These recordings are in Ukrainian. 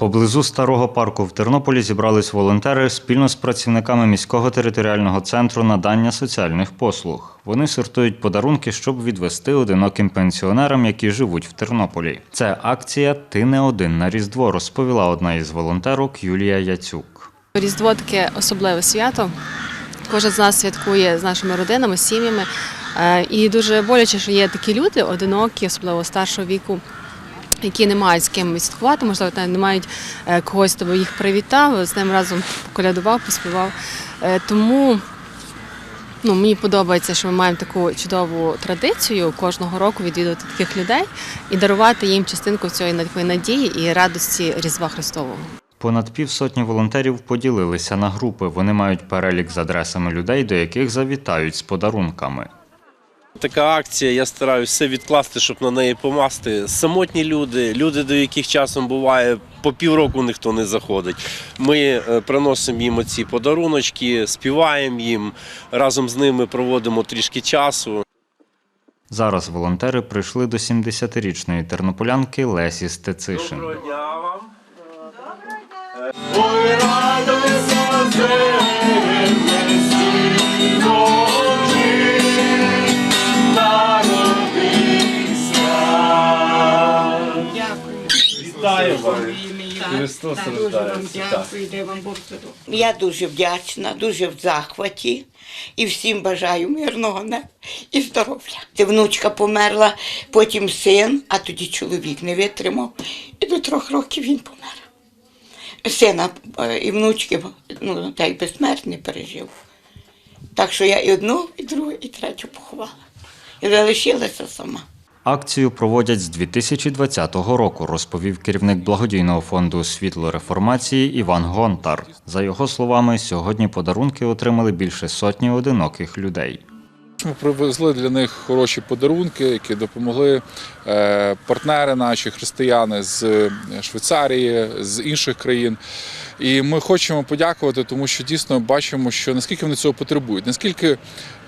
Поблизу старого парку в Тернополі зібрались волонтери спільно з працівниками міського територіального центру надання соціальних послуг. Вони сортують подарунки, щоб відвести одиноким пенсіонерам, які живуть в Тернополі. Це акція Ти не один на Різдво, розповіла одна із волонтерок Юлія Яцюк. Різдво таке особливе свято. Кожен з нас святкує з нашими родинами, сім'ями. Е, І дуже боляче, що є такі люди, одинокі, особливо старшого віку, які не мають з ким відсвяткувати, можливо, не мають е, когось, хто їх привітав, з ним разом поколядував, поспівав. Е, Тому ну, мені подобається, що ми маємо таку чудову традицію кожного року відвідувати таких людей і дарувати їм частинку цієї надії і радості Різдва Христового. Понад півсотні волонтерів поділилися на групи. Вони мають перелік з адресами людей, до яких завітають з подарунками. Така акція, я стараюся все відкласти, щоб на неї помасти. Самотні люди, люди, до яких часом буває по півроку ніхто не заходить. Ми е, приносимо їм ці подаруночки, співаємо їм, разом з ними проводимо трішки часу. Зараз волонтери прийшли до 70-річної тернополянки Лесі Стецишин. Доброго дня вам. Вітаю вас. Христос рождається. Я дуже вдячна, дуже в захваті і всім бажаю мирного неба і здоров'я. Ти внучка померла, потім син, а тоді чоловік не витримав. І до трьох років він помер. Сина е, і внучки, ну, та й безсмертний пережив. Так що я і одну, і другу, і третю поховала. І залишилася сама. Акцію проводять з 2020 року, розповів керівник благодійного фонду Світло реформації Іван Гонтар. За його словами, сьогодні подарунки отримали більше сотні одиноких людей. Ми привезли для них хороші подарунки, які допомогли е, партнери наші християни з е, Швейцарії, з інших країн. І ми хочемо подякувати, тому що дійсно бачимо, що наскільки вони цього потребують, наскільки,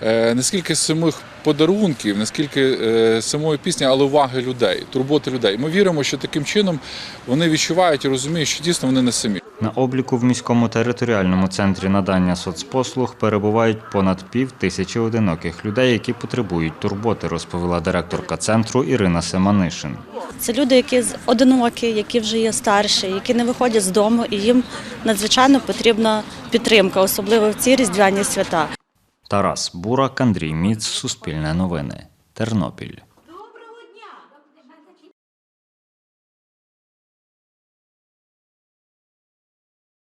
е, наскільки самих подарунків, наскільки е, самої пісні, але уваги людей, турботи людей. Ми віримо, що таким чином вони відчувають і розуміють, що дійсно вони не самі. На обліку в міському територіальному центрі надання соцпослуг перебувають понад пів тисячі одиноких людей, які потребують турботи, розповіла директорка центру Ірина Семанишин. Це люди, які з- одинокі, які вже є старші, які не виходять з дому, і їм надзвичайно потрібна підтримка, особливо в ці різдвяні свята. Тарас Бурак, Андрій Міц, Суспільне новини, Тернопіль.